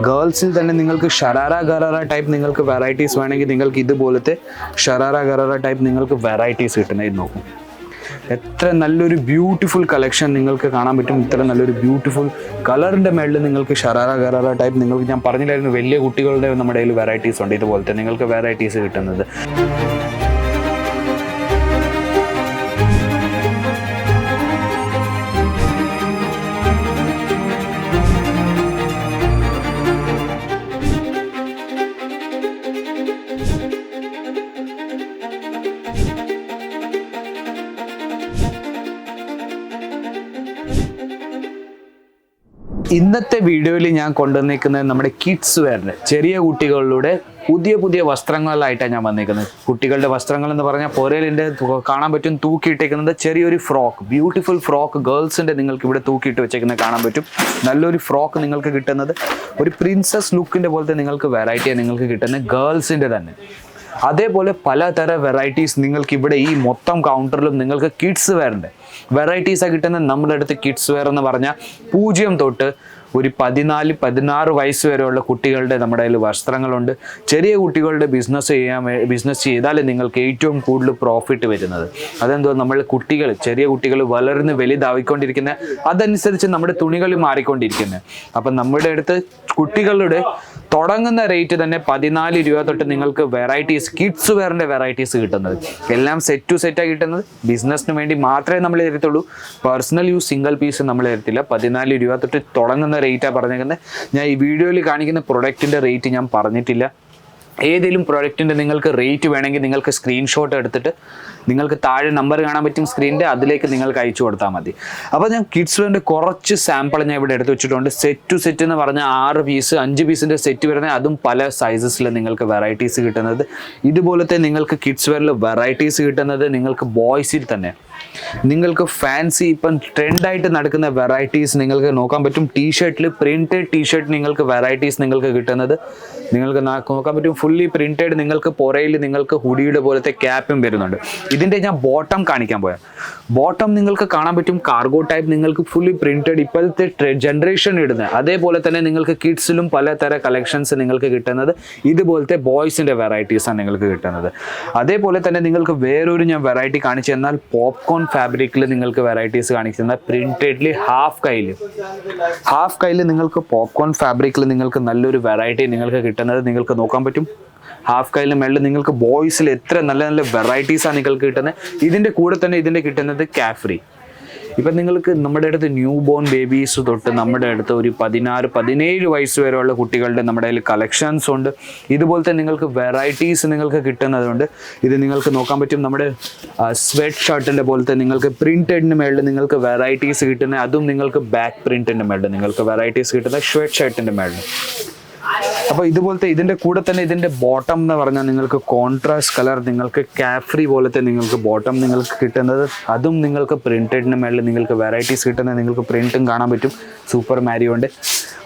ഗേൾസിൽ തന്നെ നിങ്ങൾക്ക് ഷറാറ ഗറാറ ടൈപ്പ് നിങ്ങൾക്ക് വെറൈറ്റീസ് വേണമെങ്കിൽ നിങ്ങൾക്ക് ഇതുപോലത്തെ ഷറാറ ഗറാറ ടൈപ്പ് നിങ്ങൾക്ക് വെറൈറ്റീസ് കിട്ടുന്നത് നോക്കും. എത്ര നല്ലൊരു ബ്യൂട്ടിഫുൾ കളക്ഷൻ നിങ്ങൾക്ക് കാണാൻ പറ്റും. ഇത്ര നല്ലൊരു ബ്യൂട്ടിഫുൾ കളറിന്റെ മേളിൽ നിങ്ങൾക്ക് ഷറാറ ഗറാറ ടൈപ്പ് നിങ്ങൾക്ക് ഞാൻ പറഞ്ഞില്ലായിരുന്നു. വലിയ കുട്ടികളുടെ നമ്മുടെ കയ്യിൽ വെറൈറ്റീസ് ഉണ്ട്. ഇതുപോലത്തെ നിങ്ങൾക്ക് വെറൈറ്റീസ് കിട്ടുന്നത്. ഇന്നത്തെ വീഡിയോയിൽ ഞാൻ കൊണ്ടുവന്നിരിക്കുന്നത് നമ്മുടെ കിഡ്സ് വെയറിന്റെ ചെറിയ കുട്ടികളിലൂടെ പുതിയ പുതിയ വസ്ത്രങ്ങളിലായിട്ടാണ് ഞാൻ വന്നിരിക്കുന്നത് കുട്ടികളുടെ വസ്ത്രങ്ങൾ എന്ന് പറഞ്ഞാൽ പൊരലിന്റെ കാണാൻ പറ്റും തൂക്കിയിട്ടേക്കുന്നത് ചെറിയൊരു ഫ്രോക്ക് ബ്യൂട്ടിഫുൾ ഫ്രോക്ക് ഗേൾസിന്റെ നിങ്ങൾക്ക് ഇവിടെ തൂക്കിയിട്ട് വെച്ചേക്കുന്നത് കാണാൻ പറ്റും. നല്ലൊരു ഫ്രോക്ക് നിങ്ങൾക്ക് കിട്ടുന്നത് ഒരു പ്രിൻസസ് ലുക്കിന്റെ പോലത്തെ നിങ്ങൾക്ക് വെറൈറ്റിയാണ് നിങ്ങൾക്ക് കിട്ടുന്നത് ഗേൾസിന്റെ തന്നെ. അതേപോലെ പലതരം വെറൈറ്റീസ് നിങ്ങൾക്ക് ഇവിടെ ഈ മൊത്തം കൗണ്ടറിലും നിങ്ങൾക്ക് കിഡ്സ് വെയറിന്റെ വെറൈറ്റീസാണ് കിട്ടുന്നത് നമ്മുടെ അടുത്ത് കിഡ്സ് വെയർ എന്ന് പറഞ്ഞാൽ പൂജ്യം തൊട്ട് ഒരു പതിനാല് പതിനാറ് വയസ്സ് വരെയുള്ള കുട്ടികളുടെ നമ്മുടെ കയ്യിൽ വസ്ത്രങ്ങളുണ്ട്. ചെറിയ കുട്ടികളുടെ ബിസിനസ് ചെയ്യാൻ ബിസിനസ് ചെയ്താൽ നിങ്ങൾക്ക് ഏറ്റവും കൂടുതൽ പ്രോഫിറ്റ് വരുന്നത്. അതെന്തോ നമ്മൾ കുട്ടികൾ ചെറിയ കുട്ടികൾ വളർന്ന് വലുതാവിക്കൊണ്ടിരിക്കുന്ന അതനുസരിച്ച് നമ്മുടെ തുണികൾ മാറിക്കൊണ്ടിരിക്കുന്നത് അപ്പം നമ്മുടെ അടുത്ത് കുട്ടികളുടെ തുടങ്ങുന്ന റേറ്റ് തന്നെ പതിനാല് രൂപ തൊട്ട് നിങ്ങൾക്ക് വെറൈറ്റീസ് കിഡ്സ് വെയറിന്റെ വെറൈറ്റീസ് കിട്ടുന്നത്. എല്ലാം സെറ്റ് ടു സെറ്റാണ് കിട്ടുന്നത്. ബിസിനസ്സിന് വേണ്ടി മാത്രമേ നമ്മൾ തരത്തുള്ളൂ. പേഴ്സണൽ യൂസ് സിംഗിൾ പീസ് നമ്മൾ തരത്തില്ല. പതിനാല് രൂപ തൊട്ട് തുടങ്ങുന്ന റേറ്റാണ് പറഞ്ഞേക്കുന്നത്. ഞാൻ ഈ വീഡിയോയിൽ കാണിക്കുന്ന പ്രൊഡക്റ്റിന്റെ റേറ്റ് ഞാൻ പറഞ്ഞിട്ടില്ല. ഏതെങ്കിലും പ്രൊഡക്റ്റിന്റെ നിങ്ങൾക്ക് റേറ്റ് വേണമെങ്കിൽ നിങ്ങൾക്ക് സ്ക്രീൻഷോട്ട് എടുത്തിട്ട് നിങ്ങൾക്ക് താഴെ നമ്പർ കാണാൻ പറ്റും സ്ക്രീനിന്റെ അതിലേക്ക് നിങ്ങൾക്ക് അയച്ചു കൊടുത്താൽ മതി. അപ്പോൾ ഞാൻ കിഡ്സ് വേണ്ട കുറച്ച് സാമ്പിൾ ഞാൻ ഇവിടെ എടുത്ത് വെച്ചിട്ടുണ്ട്. സെറ്റ് ടു സെറ്റ് എന്ന് പറഞ്ഞാൽ ആറ് പീസ് അഞ്ച് പീസിന്റെ സെറ്റ് വരുന്നത് അതും പല സൈസസിൽ നിങ്ങൾക്ക് വെറൈറ്റീസ് കിട്ടുന്നത്. ഇതുപോലത്തെ നിങ്ങൾക്ക് കിഡ്സ് വെയറിൽ വെറൈറ്റീസ് കിട്ടുന്നത് നിങ്ങൾക്ക് ബോയ്സിൽ തന്നെ. നിങ്ങൾക്ക് ഫാൻസി ഇപ്പം ട്രെൻഡായിട്ട് നടക്കുന്ന വെറൈറ്റീസ് നിങ്ങൾക്ക് നോക്കാൻ പറ്റും. ടീ ഷർട്ടിൽ പ്രിന്റഡ് ടീ ഷർട്ട് നിങ്ങൾക്ക് വെറൈറ്റീസ് നിങ്ങൾക്ക് കിട്ടുന്നത്. നിങ്ങൾക്ക് നോക്കാൻ പറ്റും ഫുള്ളി പ്രിന്റഡ് നിങ്ങൾക്ക് പുറയിൽ നിങ്ങൾക്ക് ഹുഡിയുടെ പോലത്തെ ക്യാപ്പും വരുന്നുണ്ട്. ഇതിന്റെ ഞാൻ ബോട്ടം കാണിക്കാൻ പോയാൽ ബോട്ടം നിങ്ങൾക്ക് കാണാൻ പറ്റും കാർഗോ ടൈപ്പ് നിങ്ങൾക്ക് ഫുള്ളി പ്രിന്റഡ് ഇപ്പോഴത്തെ ജനറേഷൻ ഇടുന്നത് അതേപോലെ തന്നെ നിങ്ങൾക്ക് കിഡ്സിലും പലതരം കളക്ഷൻസ് നിങ്ങൾക്ക് കിട്ടുന്നത്. ഇതുപോലത്തെ ബോയ്സിന്റെ വെറൈറ്റീസാണ് നിങ്ങൾക്ക് കിട്ടുന്നത്. അതേപോലെ തന്നെ നിങ്ങൾക്ക് വേറൊരു ഞാൻ വെറൈറ്റി കാണിച്ചു തന്നാൽ പോപ്കോൺ ഫാബ്രിക്കിൽ നിങ്ങൾക്ക് വെറൈറ്റീസ് കാണിക്കുന്ന പ്രിന്റഡ്ലി ഹാഫ് കയ്യിൽ ഹാഫ് കയ്യിൽ നിങ്ങൾക്ക് പോപ്കോൺ ഫാബ്രിക്കിൽ നിങ്ങൾക്ക് നല്ലൊരു വെറൈറ്റി നിങ്ങൾക്ക് കിട്ടുന്നത് നിങ്ങൾക്ക് നോക്കാൻ പറ്റും. ഹാഫ് കയ്യിൽ മേളിൽ നിങ്ങൾക്ക് ബോയ്സിൽ എത്ര നല്ല നല്ല വെറൈറ്റീസാണ് നിങ്ങൾക്ക് കിട്ടുന്നത്. ഇതിന്റെ കൂടെ തന്നെ ഇതിന്റെ കിട്ടുന്നത് കാഫ്രി. ഇപ്പം നിങ്ങൾക്ക് നമ്മുടെ അടുത്ത് ന്യൂ ബോൺ ബേബീസ് തൊട്ട് നമ്മുടെ അടുത്ത് ഒരു പതിനാറ് പതിനേഴ് വയസ്സ് വരെയുള്ള കുട്ടികളുടെ നമ്മുടെ കയ്യിൽ കളക്ഷൻസ് ഉണ്ട്. ഇതുപോലത്തെ നിങ്ങൾക്ക് വെറൈറ്റീസ് നിങ്ങൾക്ക് കിട്ടുന്നതുണ്ട്. ഇത് നിങ്ങൾക്ക് നോക്കാൻ പറ്റും നമ്മുടെ സ്വെറ്റ് ഷർട്ടിന്റെ പോലത്തെ നിങ്ങൾക്ക് പ്രിന്റഡിന് മേളിൽ നിങ്ങൾക്ക് വെറൈറ്റീസ് കിട്ടുന്ന അതും നിങ്ങൾക്ക് ബാക്ക് പ്രിന്റിന്റെ മേളിൽ നിങ്ങൾക്ക് വെറൈറ്റീസ് കിട്ടുന്ന ഷർട്ടിന്റെ മേളിൽ. അപ്പോൾ ഇതുപോലത്തെ ഇതിന്റെ കൂടെ തന്നെ ഇതിന്റെ ബോട്ടം എന്ന് പറഞ്ഞാൽ നിങ്ങൾക്ക് കോൺട്രാസ്റ്റ് കളർ നിങ്ങൾക്ക് കാഫ്രി പോലത്തെ നിങ്ങൾക്ക് ബോട്ടം നിങ്ങൾക്ക് കിട്ടുന്നത്. അതും നിങ്ങൾക്ക് പ്രിന്റഡിന് മേളിൽ നിങ്ങൾക്ക് വെറൈറ്റീസ് കിട്ടുന്നത് നിങ്ങൾക്ക് പ്രിന്റും കാണാൻ പറ്റും. സൂപ്പർ മാരിയോണ്ട്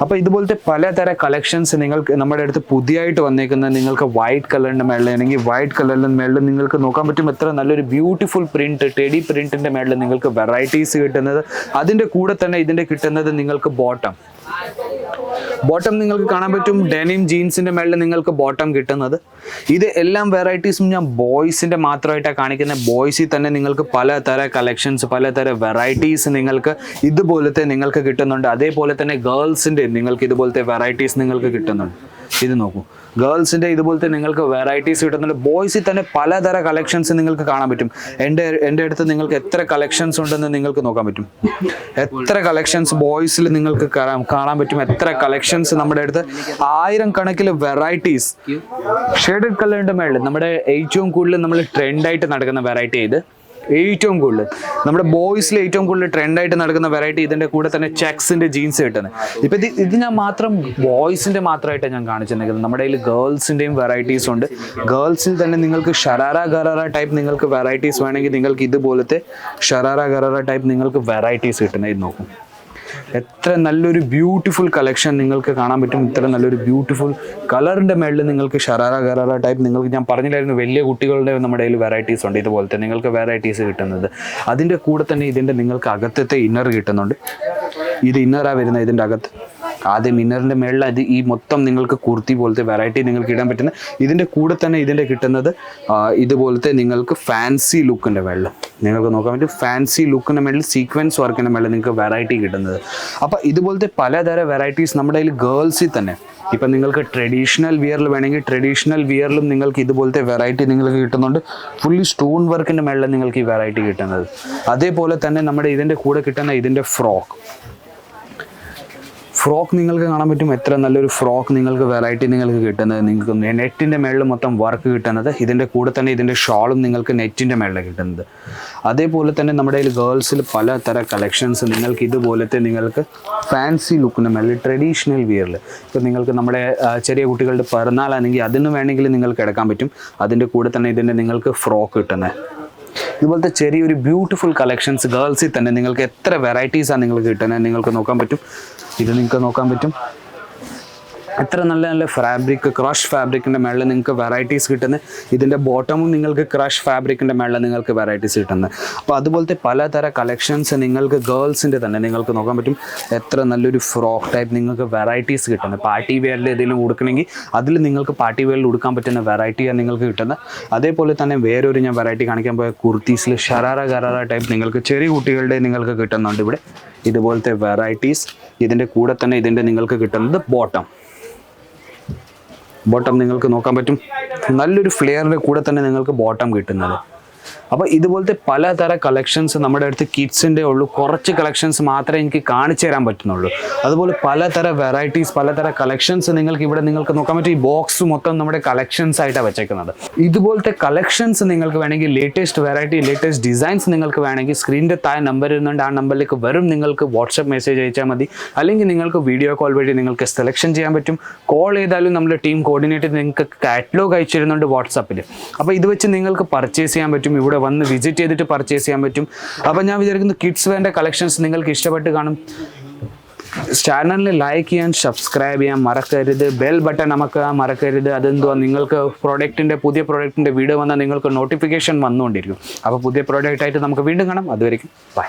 അപ്പോൾ ഇതുപോലത്തെ പലതര കളക്ഷൻസ് നിങ്ങൾക്ക് നമ്മുടെ അടുത്ത് പുതിയതായിട്ട് വന്നേക്കുന്ന നിങ്ങൾക്ക് വൈറ്റ് കളറിന്റെ മേളിൽ അല്ലെങ്കിൽ വൈറ്റ് കളറിന്റെ മേളിൽ നിങ്ങൾക്ക് നോക്കാൻ പറ്റും എത്ര നല്ലൊരു ബ്യൂട്ടിഫുൾ പ്രിന്റ് ടെഡി പ്രിന്റിന്റെ മേളിൽ നിങ്ങൾക്ക് വെറൈറ്റീസ് കിട്ടുന്നത്. അതിന്റെ കൂടെ തന്നെ ഇതിന്റെ കിട്ടുന്നത് നിങ്ങൾക്ക് ബോട്ടം ബോട്ടം നിങ്ങൾക്ക് കാണാൻ പറ്റും ഡെനിം ജീൻസിന്റെ മേളിൽ നിങ്ങൾക്ക് ബോട്ടം കിട്ടുന്നത്. ഇത് എല്ലാം വെറൈറ്റീസും ഞാൻ ബോയ്സിന്റെ മാത്രമായിട്ടാണ് കാണിക്കുന്നത്. ബോയ്സിൽ തന്നെ നിങ്ങൾക്ക് പലതര കളക്ഷൻസ് പലതര വെറൈറ്റീസ് നിങ്ങൾക്ക് ഇതുപോലത്തെ നിങ്ങൾക്ക് കിട്ടുന്നുണ്ട്. അതേപോലെ തന്നെ ഗേൾസിന്റെ നിങ്ങൾക്ക് ഇതുപോലത്തെ വെറൈറ്റീസ് നിങ്ങൾക്ക് കിട്ടുന്നുണ്ട്. ഇത് നോക്കൂ. ഗേൾസിന്റെ ഇതുപോലത്തെ നിങ്ങൾക്ക് വെറൈറ്റീസ് കിട്ടുന്നുണ്ട്. ബോയ്സിൽ തന്നെ പലതര കളക്ഷൻസ് നിങ്ങൾക്ക് കാണാൻ പറ്റും. എന്റെ എന്റെ അടുത്ത് നിങ്ങൾക്ക് എത്ര കളക്ഷൻസ് ഉണ്ടെന്ന് നിങ്ങൾക്ക് നോക്കാൻ പറ്റും. എത്ര കളക്ഷൻസ് ബോയ്സിൽ നിങ്ങൾക്ക് കാണാൻ പറ്റും. എത്ര കളക്ഷൻസ് നമ്മുടെ അടുത്ത്. ആയിരം കണക്കിൽ വെറൈറ്റീസ് ഷെയ്ഡഡ് കളറിന്റെ മേളിൽ നമ്മുടെ ഏറ്റവും കൂടുതൽ നമ്മൾ ട്രെൻഡായിട്ട് നടക്കുന്ന വെറൈറ്റി ഇത് ഏറ്റവും കൂടുതൽ. നമ്മുടെ ബോയ്സിൽ ഏറ്റവും കൂടുതൽ ട്രെൻഡായിട്ട് നടക്കുന്ന വെറൈറ്റി ഇതിന്റെ കൂടെ തന്നെ ചെക്സിന്റെ ജീൻസ് കിട്ടുന്നത്. ഇപ്പം ഇത് ഇത് ഞാൻ മാത്രം ബോയ്സിന്റെ മാത്രമായിട്ട് ഞാൻ കാണിച്ചിട്ടുണ്ടെങ്കിൽ നമ്മുടെ കയ്യിൽ ഗേൾസിന്റെയും വെറൈറ്റീസ് ഉണ്ട്. ഗേൾസിൽ തന്നെ നിങ്ങൾക്ക് ഷറാറ ഗറാറ ടൈപ്പ് നിങ്ങൾക്ക് വെറൈറ്റീസ് വേണമെങ്കിൽ നിങ്ങൾക്ക് ഇതുപോലത്തെ ഷറാറ ഗറാറ ടൈപ്പ് നിങ്ങൾക്ക് വെറൈറ്റീസ് കിട്ടുന്നത് ഇത് നോക്കും. എത്ര നല്ലൊരു ബ്യൂട്ടിഫുൾ കളക്ഷൻ നിങ്ങൾക്ക് കാണാൻ പറ്റും. ഇത്ര നല്ലൊരു ബ്യൂട്ടിഫുൾ കളറിന്റെ മേളിൽ നിങ്ങൾക്ക് ഷറാറ ഗറാറ ടൈപ്പ് നിങ്ങൾക്ക് ഞാൻ പറഞ്ഞില്ലായിരുന്നു. വലിയ കുട്ടികളുടെ നമ്മുടെ കയ്യിൽ വെറൈറ്റീസ് ഉണ്ട്. ഇതുപോലത്തെ നിങ്ങൾക്ക് വെറൈറ്റീസ് കിട്ടുന്നത്. അതിന്റെ കൂടെ തന്നെ ഇതിന്റെ നിങ്ങൾക്ക് അകത്തത്തെ ഇന്നർ കിട്ടുന്നുണ്ട്. ഇത് ഇന്നറാണ് വരുന്നത് ഇതിന്റെ അകത്ത്. ആദ്യം ഇന്നറിന്റെ മേളിൽ അത് ഈ മൊത്തം നിങ്ങൾക്ക് കുർത്തി പോലത്തെ വെറൈറ്റി നിങ്ങൾക്ക് ഇടാൻ പറ്റുന്ന ഇതിന്റെ കൂടെ തന്നെ ഇതിന്റെ കിട്ടുന്നത് ഇതുപോലത്തെ നിങ്ങൾക്ക് ഫാൻസി ലുക്കിന്റെ വെള്ളം നിങ്ങൾക്ക് നോക്കാൻ പറ്റും ഫാൻസി ലുക്കിന്റെ മേളിൽ സീക്വൻസ് വർക്കിന്റെ മേളിൽ നിങ്ങൾക്ക് വെറൈറ്റി കിട്ടുന്നത്. അപ്പോൾ ഇതുപോലത്തെ പലതരം വെറൈറ്റീസ് നമ്മുടെ കയ്യിൽ ഗേൾസിൽ തന്നെ. ഇപ്പം നിങ്ങൾക്ക് ട്രഡീഷണൽ വിയറിൽ വേണമെങ്കിൽ ട്രഡീഷണൽ വിയറിലും നിങ്ങൾക്ക് ഇതുപോലത്തെ വെറൈറ്റി നിങ്ങൾക്ക് കിട്ടുന്നുണ്ട്. ഫുള്ളി സ്റ്റോൺ വർക്കിന്റെ മേളിൽ നിങ്ങൾക്ക് ഈ വെറൈറ്റി കിട്ടുന്നത്. അതേപോലെ തന്നെ നമ്മുടെ ഇതിന്റെ കൂടെ കിട്ടുന്ന ഇതിന്റെ ഫ്രോക്ക് ഫ്രോക്ക് നിങ്ങൾക്ക് കാണാൻ പറ്റും. എത്ര നല്ലൊരു ഫ്രോക്ക് നിങ്ങൾക്ക് വെറൈറ്റി നിങ്ങൾക്ക് കിട്ടുന്നത്. നിങ്ങൾക്ക് നെറ്റിന്റെ മേളിൽ മൊത്തം വർക്ക് കിട്ടുന്നത്. ഇതിന്റെ കൂടെ തന്നെ ഇതിന്റെ ഷാളും നിങ്ങൾക്ക് നെറ്റിന്റെ മേളിൽ കിട്ടുന്നത്. അതേപോലെ തന്നെ നമ്മുടെ കയ്യിൽ ഗേൾസിൽ പലതരം കളക്ഷൻസ് നിങ്ങൾക്ക് ഇതുപോലത്തെ നിങ്ങൾക്ക് ഫാൻസി ലുക്കിന്റെ മേളിൽ ട്രഡീഷണൽ വിയറിൽ ഇപ്പോൾ നിങ്ങൾക്ക് നമ്മുടെ ചെറിയ കുട്ടികളുടെ പിറന്നാളാണെങ്കിൽ അതിന് വേണമെങ്കിൽ നിങ്ങൾക്ക് എടുക്കാൻ പറ്റും. അതിന്റെ കൂടെ തന്നെ ഇതിന്റെ നിങ്ങൾക്ക് ഫ്രോക്ക് കിട്ടുന്നത്. ഇതുപോലത്തെ ചെറിയൊരു ബ്യൂട്ടിഫുൾ കളക്ഷൻസ് ഗേൾസിൽ തന്നെ നിങ്ങൾക്ക് എത്ര വെറൈറ്റീസാണ് നിങ്ങൾക്ക് കിട്ടുന്നത്? നിങ്ങൾക്ക് നോക്കാൻ പറ്റും. ഇത് നിങ്ങൾക്ക് നോക്കാൻ പറ്റും. എത്ര നല്ല നല്ല ഫാബ്രിക് ക്രഷ് ഫാബ്രിക്കിന്റെ മേളിൽ നിങ്ങൾക്ക് വെറൈറ്റീസ് കിട്ടുന്നത്. ഇതിന്റെ ബോട്ടമും നിങ്ങൾക്ക് ക്രഷ് ഫാബ്രിക്കിന്റെ മേളിൽ നിങ്ങൾക്ക് വെറൈറ്റീസ് കിട്ടുന്നത്. അപ്പോൾ അതുപോലത്തെ പലതര കളക്ഷൻസ് നിങ്ങൾക്ക് ഗേൾസിന്റെ തന്നെ നിങ്ങൾക്ക് നോക്കാൻ പറ്റും. എത്ര നല്ലൊരു ഫ്രോക്ക് ടൈപ്പ് നിങ്ങൾക്ക് വെറൈറ്റീസ് കിട്ടുന്നത്. പാർട്ടി വെയറിൽ ഏതെങ്കിലും കൊടുക്കണമെങ്കിൽ അതിൽ നിങ്ങൾക്ക് പാർട്ടി വെയറിൽ കൊടുക്കാൻ പറ്റുന്ന വെറൈറ്റിയാണ് നിങ്ങൾക്ക് കിട്ടുന്നത്. അതേപോലെ തന്നെ വേറൊരു ഞാൻ വെറൈറ്റി കാണിക്കാൻ പോയ കുർത്തീസിൽ ഷറാറ ഗറാറ ടൈപ്പ് നിങ്ങൾക്ക് ചെറിയ കുട്ടികളുടെ നിങ്ങൾക്ക് കിട്ടുന്നുണ്ട് ഇവിടെ. ഇതുപോലത്തെ വെറൈറ്റീസ് ഇതിന്റെ കൂടെ തന്നെ ഇതിന്റെ നിങ്ങൾക്ക് കിട്ടുന്നത് ബോട്ടം ബോട്ടം നിങ്ങൾക്ക് നോക്കാൻ പറ്റും. നല്ലൊരു ഫ്ലെയറിന്റെ കൂടെ തന്നെ നിങ്ങൾക്ക് ബോട്ടം കിട്ടുന്നത്. അപ്പോൾ ഇതുപോലത്തെ പലതര കളക്ഷൻസ് നമ്മുടെ അടുത്ത് കിഡ്സിന്റെ ഉള്ളൂ. കുറച്ച് കളക്ഷൻസ് മാത്രമേ എനിക്ക് കാണിച്ചു തരാൻ പറ്റുന്നുള്ളൂ. അതുപോലെ പലതര വെറൈറ്റീസ് പലതര കളക്ഷൻസ് നിങ്ങൾക്ക് ഇവിടെ നിങ്ങൾക്ക് നോക്കാൻ പറ്റും. ഈ ബോക്സ് മൊത്തം നമ്മുടെ കളക്ഷൻസ് ആയിട്ടാണ് വെച്ചേക്കുന്നത്. ഇതുപോലത്തെ കളക്ഷൻസ് നിങ്ങൾക്ക് വേണമെങ്കിൽ ലേറ്റസ്റ്റ് വെറൈറ്റി ലേറ്റസ്റ്റ് ഡിസൈൻസ് നിങ്ങൾക്ക് വേണമെങ്കിൽ സ്ക്രീനിന്റെ താഴെ നമ്പർ ഇരുന്നുണ്ട് ആ നമ്പറിലേക്ക് വരും. നിങ്ങൾക്ക് വാട്സപ്പ് മെസ്സേജ് അയച്ചാൽ മതി. അല്ലെങ്കിൽ നിങ്ങൾക്ക് വീഡിയോ കോൾ വഴി നിങ്ങൾക്ക് സെലക്ഷൻ ചെയ്യാൻ പറ്റും. കോൾ ചെയ്താലും നമ്മുടെ ടീം കോർഡിനേറ്റ് നിങ്ങൾക്ക് കാറ്റലോഗ് അയച്ചിരുന്നുണ്ട് വാട്സപ്പിൽ അപ്പോൾ ഇത് വെച്ച് നിങ്ങൾക്ക് പർച്ചേസ് ചെയ്യാൻ പറ്റും. ഇവിടെ വന്ന് വിസിറ്റ് ചെയ്തിട്ട് പർച്ചേസ് ചെയ്യാൻ പറ്റും. അപ്പം ഞാൻ വിചാരിക്കുന്നു കിഡ്സ് വേണ്ട കളക്ഷൻസ് നിങ്ങൾക്ക് ഇഷ്ടപ്പെട്ട് കാണും. ചാനലിൽ ലൈക്ക് ചെയ്യാൻ സബ്സ്ക്രൈബ് ചെയ്യാൻ മറക്കരുത്. ബെൽ ബട്ടൺ അമക്കുക മറക്കരുത്. അതെന്തുവാ? നിങ്ങൾക്ക് പ്രോഡക്റ്റിന്റെ പുതിയ പ്രോഡക്റ്റിന്റെ വീഡിയോ വന്നാൽ നിങ്ങൾക്ക് നോട്ടിഫിക്കേഷൻ വന്നുകൊണ്ടിരിക്കും. അപ്പോൾ പുതിയ പ്രോഡക്റ്റായിട്ട് നമുക്ക് വീണ്ടും കാണാം. അതുവരെയും ബൈ